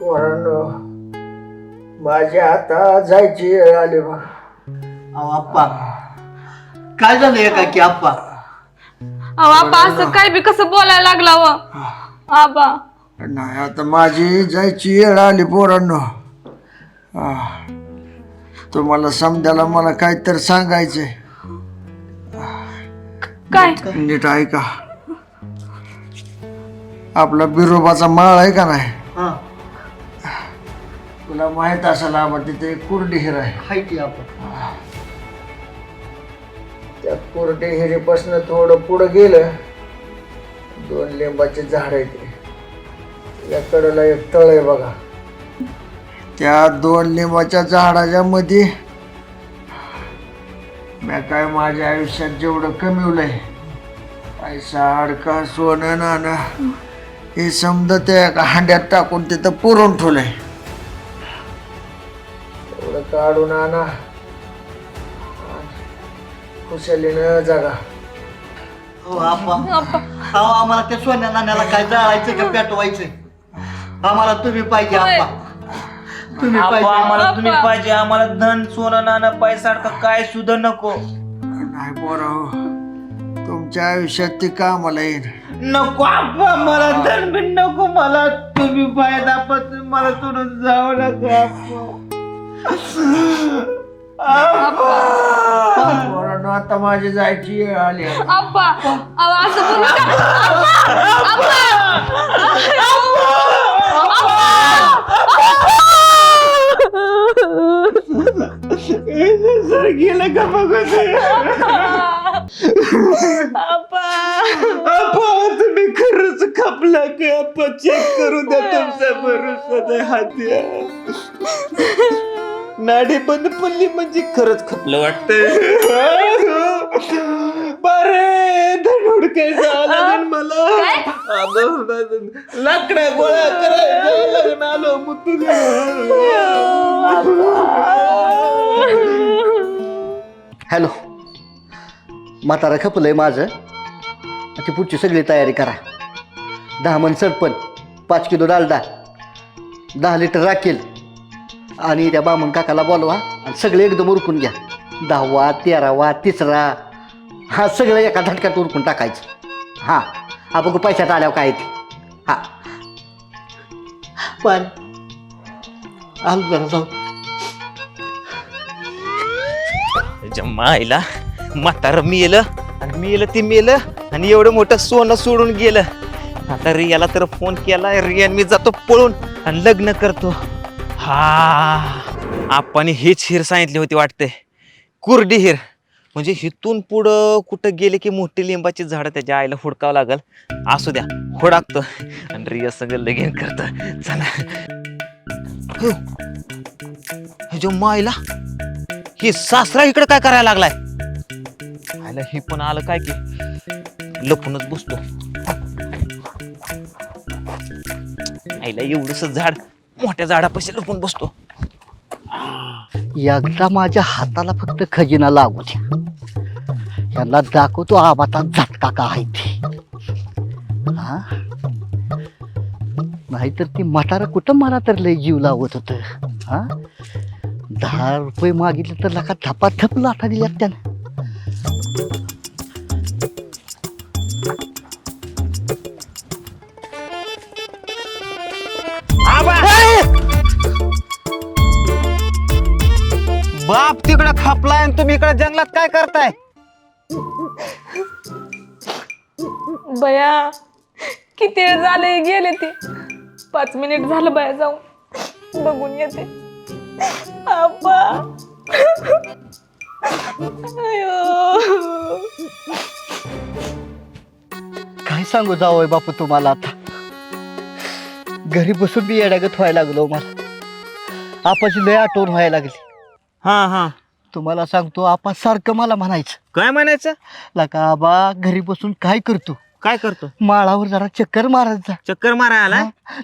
पोरांनो माझ्या आता जायची वेळ आली बा. अहो आप्पा. काय झालं एका की आप्पा? अहो आबा असं काय बी कसं बोलायला लागला व आबा. नाही आता माझी जायची वेळ आली पोरांनो. आह. तुम्हाला समजायला मला काहीतरी सांगायचंय. काय? नीट ऐका. आपला बिरोबाचा माळ आहे का नाही? हा. तुला माहीत असायला आबा तिथे एक हिर आहे. हाय की त्या कुरडी हिरीपासून थोडं पुढं गेलं दोन लिंबाचे झाड आहे ते. या कडेला एक तळ आहे बघा. त्या दोन लिंबाच्या झाडाच्या मध्ये मी काय माझ्या आयुष्यात जेवढं कमिवलंय पैसा अडका सोनं नाणं हे समजा त्या एका हांड्यात टाकून तिथं पुरून ठेवलंय. काढून आणा. खुशालीनं जागा. हो आप्पा. अहो आम्हाला त्या सोन्या नाण्याला काय जाळायचं का पेटवायचं? आम्हाला तुम्ही पाहिजे आप्पा. तुम्ही पाहिजे आम्हाला तुम्ही पाहिजे. आम्हाला धन सोनं नाणं पैसा अडका काय सुद्धा नको. नाही पोरा हो. तुमच्या आयुष्यात ती कामाला येईल. नको आप्पा. मला धन बी नको. मला तुम्ही पाहिजे आप्पा. तुम्ही मला सोडून जाऊ नका पोरांनो आता माझी जायची वेळ आली आहे. आबा अहो असं बोलू नका. गेलं का बघत आप्पा तुम्ही खरंच खपला का आप्पा चेक करू द्या तुमचा भरोसा नाही हात्या नाडी बंद पडली म्हणजे खरंच खपलं वाटतंय. बरे धनुड काय झालं मला. अगं, लाकड्या गोळ्या करायचं लग्न आलो हॅलो. म्हातारा खपलंय माझं. ती पुढची सगळी तयारी करा. दहा मन सरपण पाच किलो डालडा दहा लिटर राखेल. आणि त्या बामण काकाला बोलवा आणि सगळे एकदम उरकून घ्या. दहावा तेरावा तिसरा हा सगळं एका झटक्यात उरकून टाकायचं. हां हा बघू पैशात आल्यावर काय ते. हां. पण आलो जरा जाऊ. त्याच्या मायला म्हातारं मेलं आणि मेलं ते मेलं आणि एवढं मोठं सोनं सोडून गेलं. आता रियाला तर फोन केला रिया मी जातो पळून आणि लग्न करतो. हा. आपण हीच हिर सांगितली होती वाटते. कुरडी हिर. म्हणजे हिथून पुढं कुठं गेले की मोठी लिंबाची झाडं त्याच्या आईला हुडकावं लागल? असू द्या हुडाकतो. आणि रिया सगळं लगेन करत. चला. हो. मायला ही सासरा इकडे काय करायला लागलाय? आयला हे पण आलं काय की? लपूनच बसतो. आईला एवढस झाड मोठ्या झाडापाशी लपून बसतो. एकदा माझ्या हाताला फक्त खजिना लागू द्या. यांना दाखवतो आबाचा झटका का आहे ते. हा? नाहीतर ती म्हातारा कुठं मला तर लय जीव लावत होत हा? दहा रुपये मागितले तर लका धपाधप लाथा दिल्यात त्यानं. बाप तिकडे खापलाय आणि तुम्ही इकडे जंगलात काय करताय? बया किती वेळ झाले गेले ते. पाच मिनिट झालं बया जाऊन. बघून येते. अयो. काय सांगू जावय बापू तुम्हाला आता? घरी बसून मी येड्यागत व्हायला लागलो मला आपाची लय आठवण व्हायला लागली. हा हा. तुम्हाला सांगतो आपा सारखं मला म्हणायचं. काय म्हणायचं? लका आबा घरी बसून काय करतो? काय करतो? माळावर जरा चक्कर मारायचा चक्कर मारायला?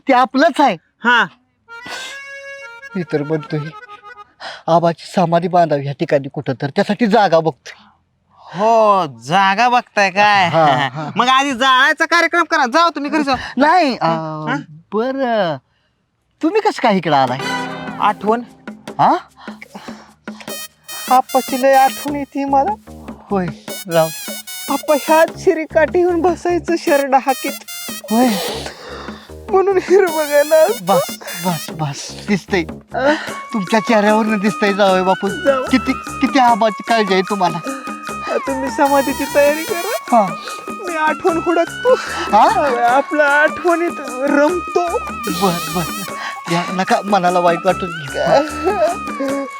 ते आपलंच आहे. हा. मी तर म्हणतोय आबाची समाधी बांधावी ह्या ठिकाणी कुठं तर त्यासाठी जागा बघतोय. हो जागा बघताय काय? हा, हा. मग आधी जायचा कार्यक्रम करा. जाऊ तुम्ही घरी जाऊ नाही बर. तुम्ही कसं काय इकडं आलाय? आठवण. हा? आप्पाची लय आठवण येते मला. होय राव. आप्पा ह्याच शिरी काठी येऊन बसायचं शरडा हाकीत. होय. म्हणून हिर बघायला बस बस बस. दिसतंय. तुमच्या चेहऱ्यावरनं दिसतंय जावय बापू. किती किती आबाची काळजी आहे तुम्हाला. तुम्ही समाधीची तयारी करा. हा. मी आठवण हुडकतो. हा आपला आठवणीत रमतो. बर बर. या नका मनाला वाईट वाटून.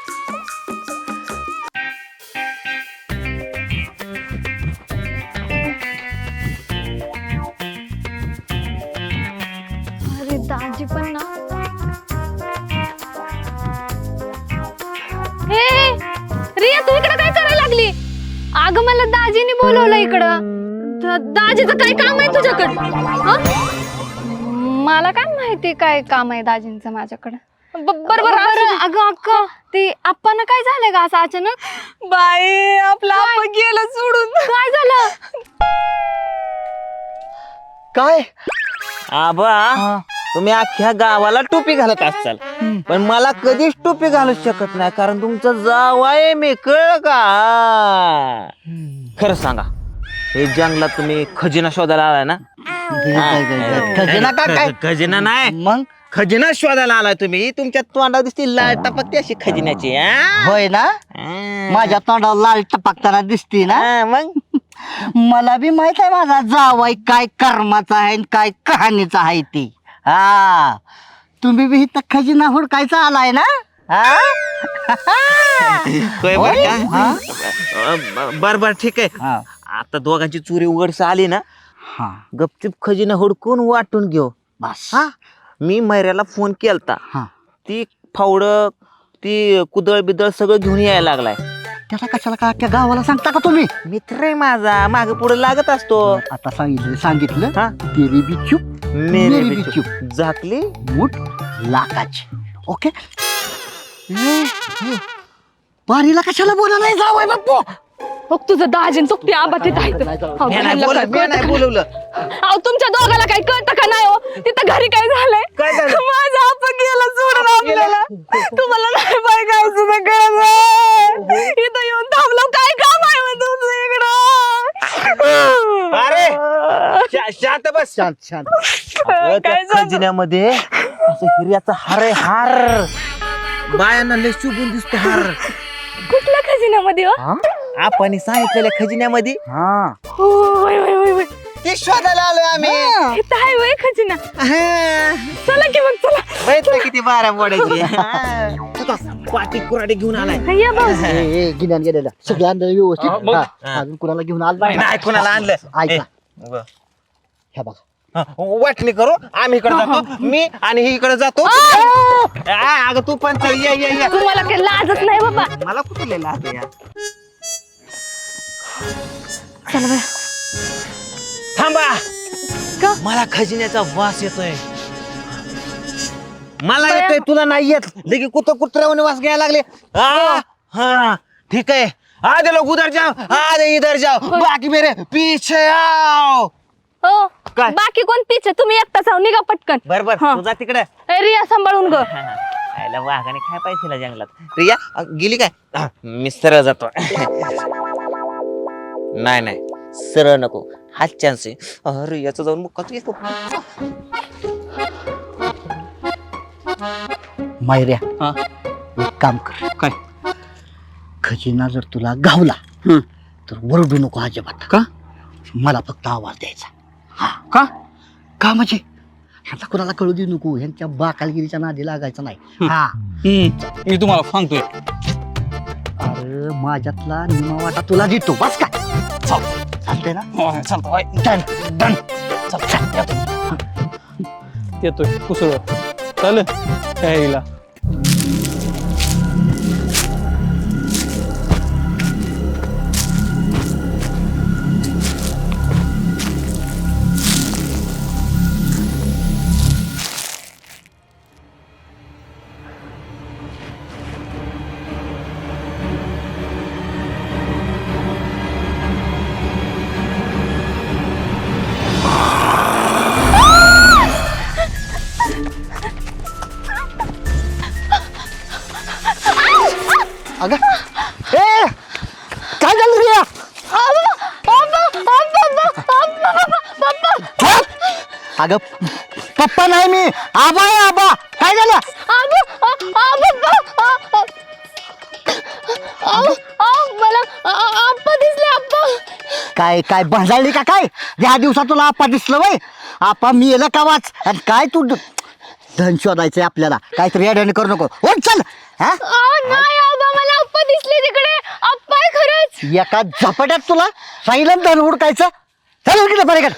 इकडं. द- दाजीचं काय काम आहे तुझ्याकडं? हं? मला काय माहिती काय काम आहे दाजींचं माझ्याकडं. बरोबर अगं अक्का ते आप्पानं काय झालंय का असं अचानक? बाई आपला गेलं सोडून. काय झालं? काय? आबा. तुम्ही अख्ख्या गावाला टोपी घालत असाल पण मला कधीच टोपी घालू शकत नाही कारण तुमचं जाव आहे मी कळ का? खरं सांगा. हे जंगलात तुम्ही खजिना शोधायला आलाय ना खजिना का काय खजिना नाही मग खजिना शोधायला आलाय तुम्ही तुमच्या तोंडावर दिसते लाल टपकते अशी खजिन्याची हा? होय ना हा. माझ्या तोंडावर लाल टपकताना दिसते ना हा, मग मला बी माहीत आहे माझा जावाई काय कर्माचा आहे आणि काय कहाणीचा आहे ते हा तुम्ही बी इथं खजिना हुडकायचा आलाय ना हा? होय बरं होय? का? हा? ब- बर बर ठीक आहे हा. आता दोघांची चोरी उघडस आली ना हा. गपचिप खजिना हुडकून वाटून घेऊ. बस. हा. मी मैऱ्याला फोन केलता. हा. ती फावड ती कुदळ बिदळ सगळं घेऊन यायला लागलाय. त्याला कशाला का त्या गावाला सांगता का तुम्ही? मित्र आहे माझा. माग पुढे लागत असतो. आता सांगितलं सांगितलं. हा. तेरी बी चुप मेरे मेरी बी बी चूप. चूप. झाकली? मूठ लाखाची ओके? ए, ए, पारीला कशाला बोला नाही जावय बाप्पू. मग तुझं दाजीन चुकते आबा तिथं आहे तर. अहो, मी नाही ह्यांना बोल- काय मी कळतं. नाही का? बोलवलं. अहो तुमच्या दोघाला काही कळतं का नाही हो? तिथं घरी काय झालंय? काय झालं? माझा आपण गेला सोडून आपल्याला. तुम्हाला नाही बाय काय सुद्धा कळत नाही. इथं येऊन थांबलो काय काम आहे मग तुमचं इकडं? अरे शा- शांत बस. शांत शांत. अगं, त्या काय झालं? खजिन्यामध्ये असं हिऱ्याचा हार आहे हार. बायांना लय शुभून दिसतो हार. कुठल्या खजिन्यामध्ये हो? आपण सांगितलेल्या खजिन्यामध्ये? हा. होय होय होय होय ते शोधायला आलोय आम्ही. इथं आहे होय खजिना. चला की मग चला. बघितलं किती बारा मोडायची. पाटी कुराडी घेऊन आलाय. या भाऊ ए, ए, गिन्यान गेलेलं. सगळं आणलं व्यवस्थित. हा, अजून कुणाला घेऊन आलं नाही, नाही कोणाला आणलं? ऐका. ए, ब- ह्या बघा. हा, वाटणी करू. आम्ही इकडे जातो. मी आणि ही इकडे जातो. आ, अगं तू पण चल. ये ये ये. तुम्हाला काही लाजच नाही बाबा. मला कुठे लिहिलं आता या चला बाय. थांबा. का? मला खजिन्याचा वास येतोय. मला येतोय तुला नाही येत. लगे कुत्र कुत्र्याने वास घ्यायला लागले. हा हा ठीक आहे. आधे लोग उधर जाओ आधे इधर जाओ बाकी मेरे पीछे आओ. हो काय? बाकी कोण पिछे? तुम्ही एकटाच आहो निघा पटकन. बर बर हा. तुझा तिकडे. ए, रिया सांभाळून ग. आयला वाघाने काय पाहिजे तिला जंगलात? रिया अ, गेली काय? हा, मी सरळ जातो नाही नाही. सरळ नको. हाच चान्स आहे. अरे याचा जाऊन मुक्काच येतो मायऱ्या हा. एक काम कर. काय? खजिना जर तुला गावला तर वरडू नको अजिबात. का? मला फक्त आवाज द्यायचा. हा. का? का म्हणजे? ह्यांचा कुणाला कळू देऊ नको. ह्यांच्या बाकालगिरीच्या नादी लागायचा नाही. हा. मी तुम्हाला सांगतोय. अरे माझ्यातला निमा वाटा तुला देतो. बस चालतंय ना होय, चालतं होय. डन डन चल, चल, येतो. येतोय कुसळ चालेल त्याला अगं पप्पा नाही मी. आबा आहे आबा. काय झालं? आबा, आ- आबा, आ- आ- आ- आ- आ- मला आ- आ- आप्पा दिसले आप्पा. काय काय भांजाळली का काय? या दिवसात तुला आपा दिसलं वय. आपा मी येलं का वाच आणि काय तू ड- धन शोधायचंय आपल्याला? काहीतरी अडण करू नको. चल. हा? आ, नाही आबा मला आप्पा दिसले तिकडे. आप्पा आहे खरंच. एका झपाट्यात तुला सांगितलं ना धन हुडकायचं चल उडकीला पलीकडे.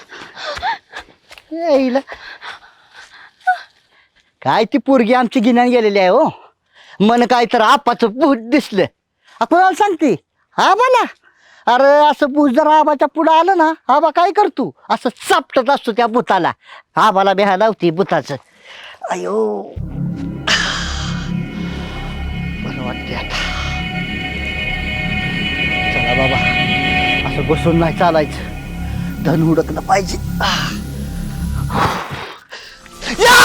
येईल. काय ती पोरगी आमची गिन्यान गेलेली आहे हो? मन काय तर आपाचं भूत दिसलं. आपण सांगते? हा बोला अरे असं भूत जर आबाच्या पुढं आलं ना आबा काय करतो असं चापटत असतो त्या भूताला. आबाला बेहा लावते भूताचं. अयो. बरं वाटते आता. चला बाबा असं बसून नाही चालायचं. धन हुडकलं पाहिजे. आता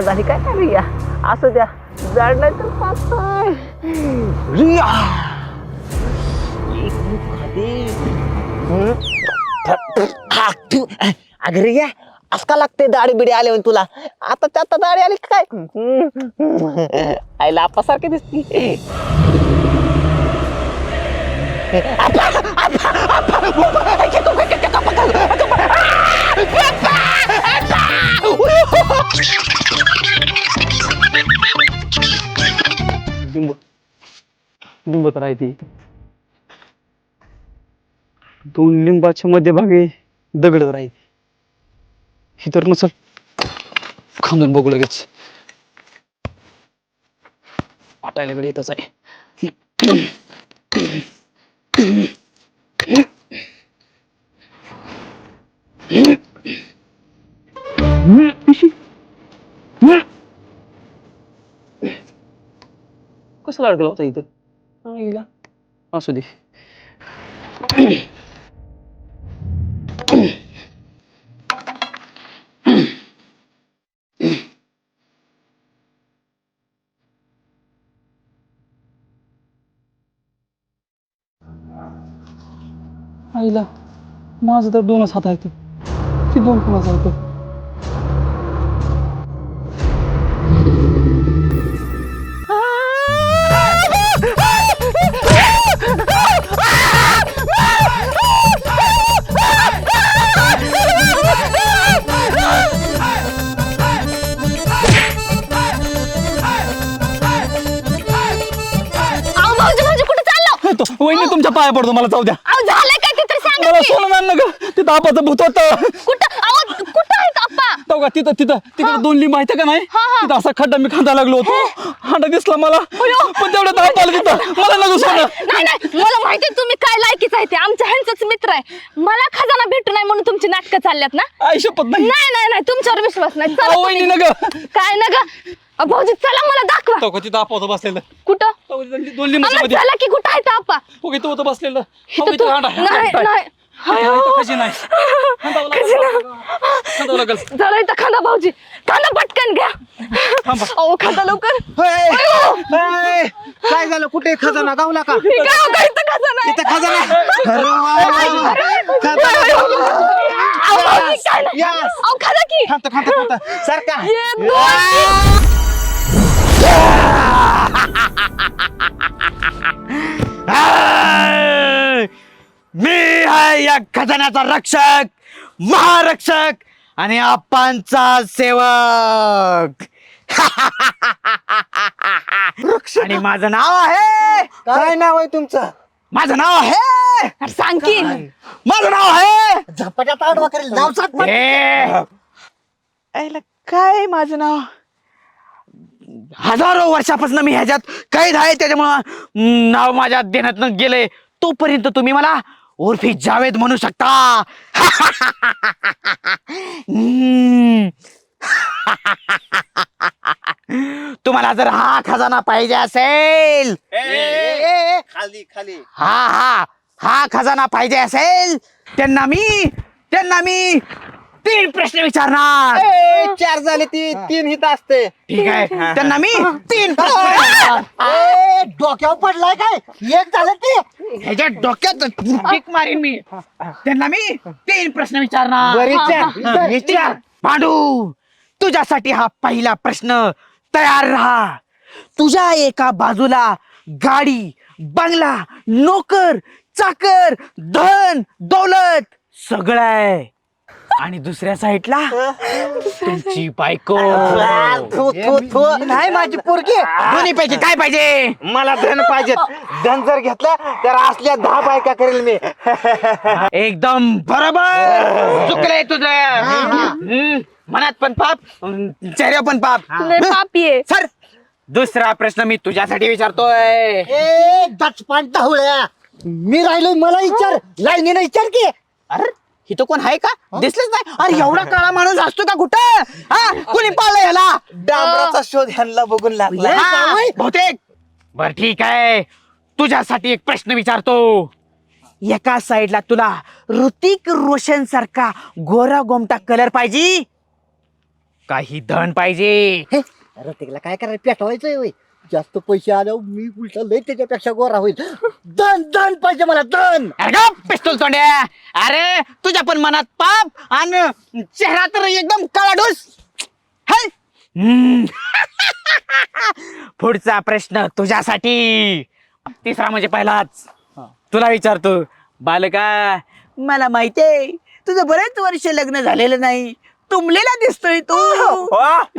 जाड झाली काय का रिया? असं द्या. जाड नाही तर पातळ. रिया! एक मुठ खाते अगं असं का लागते दाढी बिडी आले म्हणे तुला. आता त्यात दाढी आली काय? आईला आपासारखी दिसती. लिंब लिंब तर आहे दोन लिंबाच्या मध्यभागी दगड तर आहे ही तर नसल. खांदून बघू लगेच. वाटायला कडे येतच आहे. कसं अडकला होता इथं हा, हिला. असू दे आईला माझं तर दोनच हात आहेत ती दोन कोणाचा आहेत भाऊजी भाऊजी कुठे चाललो? तो वहिनी तुमच्या पाया पडतो मला जाऊ द्या. अहो झालं काय ते तर सांगा मला की. सोनं मान नका तिथं आपाचं भूत होतं. कुठं? अहो कुठं आहेत तो का तिथं तिथं तिकडे दोन लिंब आहेत का नाही? हा, हा. तिथं असा खड्डा मी खांदा लागलो होतो. हांडा दिसला मला. पण तेवढं दाब आलं तिथं. मला नको सोनं. नाही नाही मला माहिती तुम्ही काय लायकीच आहे ते. आमच्या ह्यांचाच मित्र आहे. मला खजाना भेटू नाही म्हणून तुमची नाटकं चालल्यात ना? आई शपथ नाही. नाही नाही नाही तुमच्यावर विश्वास नाही. चला अहो, वहिनी तुम्ही. नका. काय ना ग भाऊजी चला मला दाखवा. तो आपा होतं बसलेलं? कुठं? तो का तिथं दोन आम्हाला चला की कुठं आहे आप्पा हो इथं होतं बसलेलं? हो, इथं तू- नाही नाही. हाय, हाय, इथं खजिना आहे. खांदावं लागेल. खजिना. खांदावं लागेल. चला इथं खांदा भाऊजी. खांदा पटकन घ्या. थांबा. अहो खांदा लवकर. काय झालं? कुठे खजाना? गावला का हे काय काय इथं खजाना आहे? खजाना अरे वा, वा, वा. खजाना. अहो, भाऊजी, काय नाही. Yes. अहो, खांदा की. खातो खातो खातो सारखा. दोन मी आहे या खजान्याचा रक्षक महारक्षक आणि आपांचा सेवक. आणि माझं नाव आहे काय? नाव आहे तुमचं? माझं नाव आहे अरे सांग की माझं नाव आहे झपाट्यात आडवा करेल नाव सांग काय माझं नाव? हजारो वर्षापासून मी ह्याच्यात कैद आहे त्याच्यामुळं नाव माझ्या देण्यात गेलंय. तोपर्यंत तुम्ही मला उर्फी जावेद म्हणू शकता. तुम्हाला जर हा खजाना पाहिजे असेल. खाली खाली. हा हा हा खजाना पाहिजे असेल त्यांना मी त्यांना मी तीन प्रश्न विचारणार. चार झाले ती तीन हित असते. ठीक आहे. त्यांना मी तीन प्रश्न विचारणार. डोक्यावर पडलाय काय? एक झालं ते ह्याच्या डोक्यात किक मारीन मी. त्यांना मी तीन प्रश्न विचारणार. विचार. विचार. पांडू तुझ्यासाठी हा पहिला प्रश्न तयार राहा. तुझ्या एका बाजूला गाडी बंगला नोकर चाकर धन दौलत सगळं आहे. आणि दुसऱ्या साईडला तुमची बायको. नाही माझी पोरगी. दोन्ही पैकी काय पाहिजे? मला धन पाहिजे. धन जर घेतलं तर असल्या दहा बायका करेल मी. एकदम बरोबर. चुकलंय तुझं. हम्म, मनात पण पाप चेहऱ्या पण पाप. लय पापी आहे सर. दुसरा प्रश्न मी तुझ्यासाठी विचारतोय. ए दचपान ढवळ्या मी राहिलोय मला विचार. लाईनीने विचार की. अरे इथं कोण आहे का? दिसलेच नाही. अरे एवढा काळा माणूस असतो का कुठं? हा कोणी पाळलं याला? डांबराचा शोध ह्यांना बघून लागला. हा, बहुतेक. बर ठीक आहे. तुझ्यासाठी एक प्रश्न विचारतो. एका साइडला तुला ऋतिक रोशन सारखा गोरा गोमटा कलर पाहिजे. काही धन पाहिजे. हे, तिला काय करायला पेटवायचंय होय? जास्त पैसे आल्यावर मी उलटा लय त्याच्यापेक्षा गोरा होईल दन दन पाहिजे मला दन अरे गा पिस्तूल तोंड्या. अरे तुझ्या पण मनात पाप आणि चेहरा तर एकदम काळाडूस. है हम्म. पुढचा प्रश्न तुझ्यासाठी. तिसरा म्हणजे पहिलाच. तुला विचारतो बालका मला माहितीये तुझं बरेच वर्ष लग्न झालेलं नाही. तुंबलेला दिसतोय तू.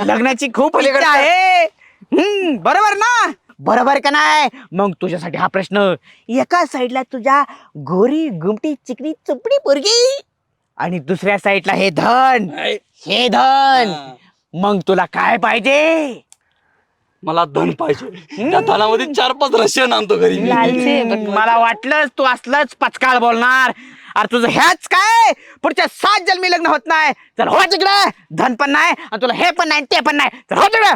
लग्नाची खूप इच्छा आहे. हम्म, बरोबर ना? बरोबर का नाही? मग तुझ्यासाठी हा प्रश्न. एका साईडला तुझ्या गोरी गुमटी चिकनी चुपडी पोरगी आणि दुसऱ्या साईडला हे धन. हे धन. मग तुला काय पाहिजे? मला धन पाहिजे. त्या धनामध्ये चार पाच रशियन आणतो घरी मी. लालची. मला वाटलंच तू असलंच पचकाळ बोलणार. अरे तुझं ह्याच काय? पुढच्या सात जन्मी लग्न होत नाही. चल हो तिकडे. धन पण नाही आणि तुला हे पण नाही ते पण नाही. चल हो तिकडे.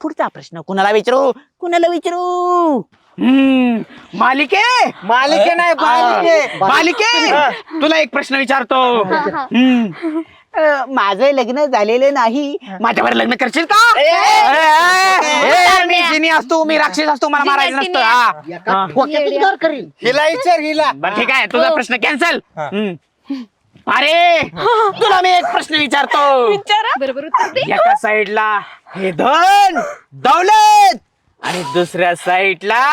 पुढचा प्रश्न कुणाला विचारू कुणाला विचारू हम्म मालिके मालिके नाही मालिके मालिके तुला एक प्रश्न विचारतो हम्म. अं, माझं लग्न झालेलं नाही माझ्यावर लग्न करशील का ए, ए, ए, मी जिनी असतो मी राक्षस असतो मला मारायचं नसतं हा. हा. हिला विचार हिला बरं ठीक आहे तुझा प्रश्न कॅन्सल अरे तुला मी एक प्रश्न विचारतो. विचारा. बरोबर उत्तर दे. एका साईडला हे धन दौलत. आणि दुसऱ्या साईडला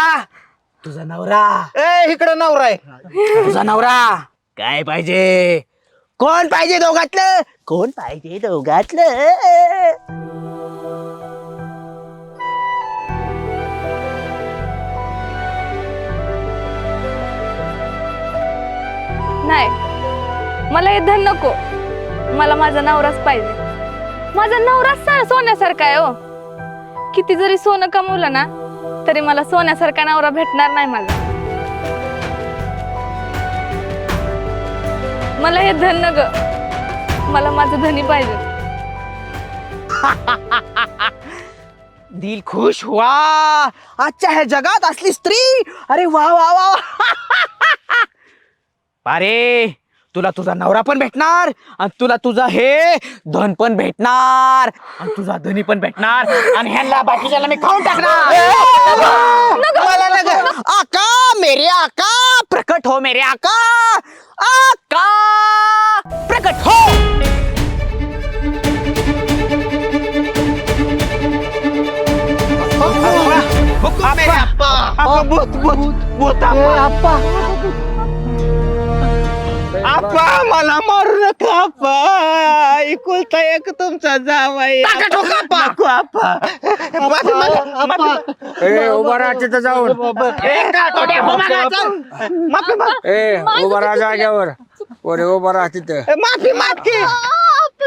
तुझा नवरा. ए इकडं नवरा आहे. तुझा नवरा. काय पाहिजे? कोण पाहिजे दोघातलं? कोण पाहिजे दोघातलं? नाही. मला हे धन नको. मला माझा नवराच पाहिजे. माझा नवराच सा- सोन्यासारखा आहे हो. किती जरी सोनं कमवलं ना तरी मला सोन्यासारखा नवरा भेटणार नाही मला. मला हे धन ग मला माझं धनी पाहिजे. दिल खुश हुआ. आजच्या ह्या जगात असली स्त्री. अरे वा वा वा. अरे तुला तुझा नवरा पण भेटणार आणि तुला तुझा हे धन पण भेटणार आणि तुझा धनी पण भेटणार आणि ह्यांना बाकीच्याला मी खाऊन टाकणार. मला नका. आका मेरे आका प्रकट हो मेरे आका. आका प्रकट हो. हुक्का मेरे अप्पा अप्पा भूत भूत भूत अप्पा आप्पा मला मारू नका आप्पा. एकुलता एक तुमचा जावाई. टाका ठोका अप्पा. नको आप्पा. माफी मागा, माफी ए उभा राहा तिथं जाऊन. एका तोड्या हो मागा, चल. माफी माग. ए उभा राहा जाग्यावर पोरे उभा राहा तिथं. माफी माग की.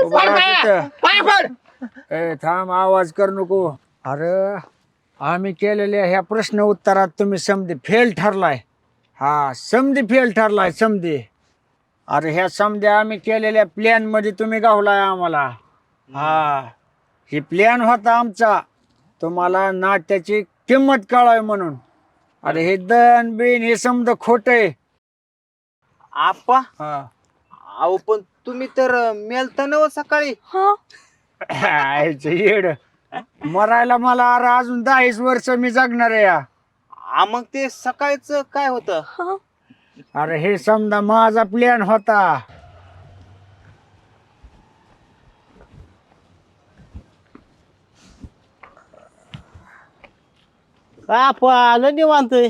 उभा राहा तिथं. पाय पड ए थांब आवाज कर नको. अरे आम्ही केलेल्या ह्या प्रश्न उत्तरात तुम्ही समधी फेल ठरलाय. हा समधी फेल ठरलाय समधी. अरे ह्या समध्या आम्ही केलेल्या प्लॅनमध्ये तुम्ही गावलाय आम्हाला. हा. ही प्लॅन होता आमचा. तुम्हाला नाट्याची किंमत कळावी म्हणून. अरे हे दन बिन हे समजा खोट आहे. आप्पा हा. अहो पण तुम्ही तर मेलता ना हो सकाळी. हा. आयचं येड. मरायला मला अरे अजून दहाच वर्ष मी जगणार आहे या. आ, मग ते सकाळच काय होतं? हा. अरे हे समजा माझा प्लॅन होता. का लय निवांत आहे.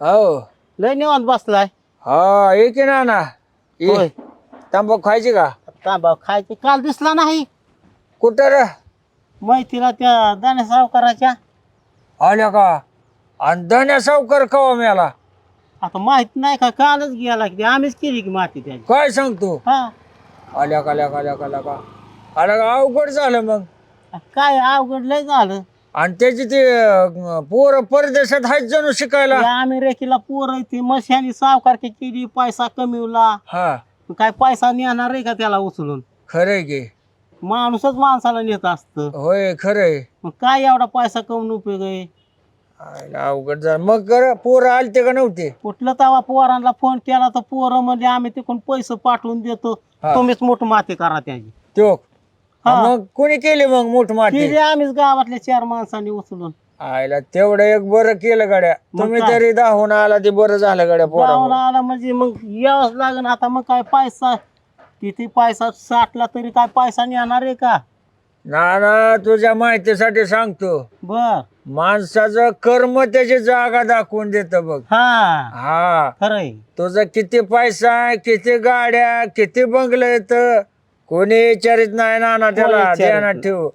हो. लय निवांत बसलाय. हा ये की ना ना होय. तांबाखू खायची का? तांबा खायचे. काल दिसला नाही. कुठं रे? मैत्रीला त्या दाण्या सावकाराच्या. आल्या का? आणि धन्या सावकार कवा मिळाला? आता माहीत नाही का कालच गेला की आम्हीच केली की माती त्याची. काय सांगतो? हा. आल्या का आल्या का आल्या का आल्या का? अवघड झालं मग. काय अवघड लय झालं. आणि त्याची ते अं, पोरं परदेशात आहेत जणू शिकायला. आम्ही रेखीला पोर ती मशानी सावकार केली पैसा कमिवला. हा. काय पैसा नेणार आहे का त्याला उचलून? खरंय की. माणूसच माणसाला नेत असतं. होय खरंय. मग काय एवढा पैसा कमवून उपयोग आहे? आयला अवघड झालं. मग कर पोरं आलते का नव्हते? कुठलं तवा पोरांना फोन केला तर पोरं म्हणजे आम्ही तिकडून पैसे पाठवून देतो. हा. तुम्हीच मोठ माती करा त्याची. तो हा. मग कोणी केली मग मोठ माती? केली आम्हीच गावातल्या चार माणसांनी उचलून. आयला तेवढं एक बरं केलं गाड्या. मग तुम्ही काय? तरी दाहून आला ते बरं झालं गाड्या गावाला पोरा आला म्हणजे मग यावंच लागेल. आता मग काय पैसा? किती पैसा? साठला तरी काय पैसा नेणार आहे का? ना ना तुझ्या माहितीसाठी सांगतो. बर. माणसाचं कर्म त्याची जागा दाखवून देत बघ. हा. हा. खरंय. तुझा किती पैसा आहे किती गाड्या किती बंगले आहेत कोणी विचारित नाही ना ना त्याला. विचारित ध्यानात नाही. ठेव.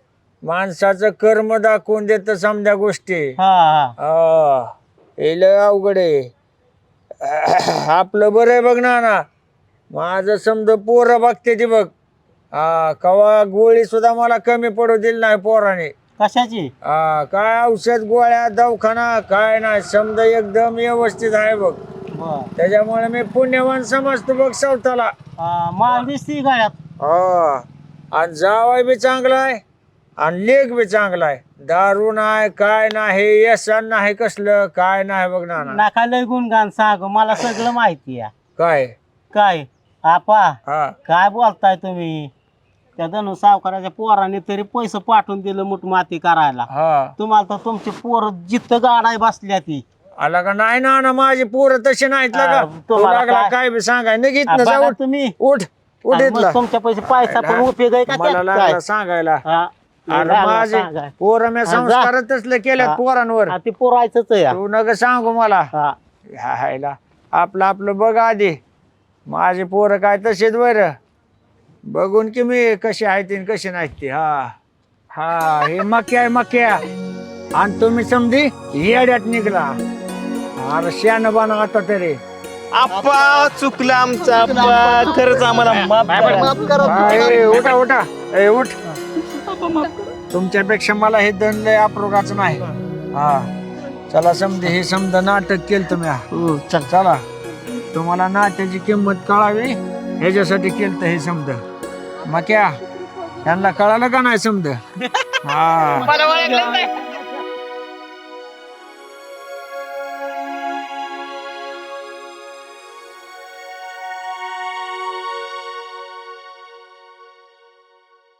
माणसाचं कर्म दाखवून देत समजा गोष्टी. हा हा. हा. हे लय अवघड आहे. आपलं बरं आहे बघ ना ना माझं समजा पोरं बघते ती बघ. हा कवा गोळी सुद्धा मला कमी पडू दिली नाही पोराने. कशाची? हा काय औषध गोळ्या दवाखाना काय नाही समजा एकदम व्यवस्थित आहे बघ. बर. त्याच्यामुळे मी पुण्यवान समजतो बघ स्वतःला. माल दिसती गाड्यात हा. आणि जावाय बी चांगला आहे आणि लेख बी चांगला आहे. दारू नाही काय नाही व्यसन नाही कसलं काय नाही बघ ना ना. नाका लय गुणगान सांग मला सगळं माहिती आहे. काय? काय? आपा हा. काय बोलताय तुम्ही? त्या धनु सावकाराच्या पोराने तरी पैसे पाठवून दिलं मुठ माती करायला. हा. तुम्हाला तर तुमची पोर जिथं गाडाय बसल्या ती. आला का? नाही ना ना माझी पोरं तशी नाहीत ना हा, तू तुम्हाला लागला काय- काय बी सांगाय निघित आ, ना बघा जाऊ. तुम्ही. उठ उठ आणि इथला. मग तुमच्या पैसे पैसा पण उपयोग आहे का मला त्यात लागला काय? सांगायला. हा, अरे लागला माझे सांगाय. पोरं मी हा, जा. संस्कारच तसले केल्यात हा. पोरांवर. हा, ती पोरायचंच आहे. तू नग सांगू मला. हा. हायला. आपलं आपलं बघ आधी. माझे पोरं काय तसेच बर. बघून की मी कशी आहेत आणि कशी नाहीत ती हा. हा हे मक्या आहे मक्या. आणि तुम्ही समधी येड्यात निघला. अरे बना आता तरी. आप्पा चुकलं आमचं आप्पा. खरंच आम्हाला माफ करा. हा, ए, उठा उठा. ए उठ. तुमच्यापेक्षा मला हे दंड लय अप्रोगाचं नाही. हा. चला समजे हे समजा नाटक केलं तुम्ही. हम्म, चल. चला. तुम्हाला नाट्याची किंमत कळावी. ह्याच्यासाठी केलं हे समज मग क्या त्यांना कळालं का नाही समज हा.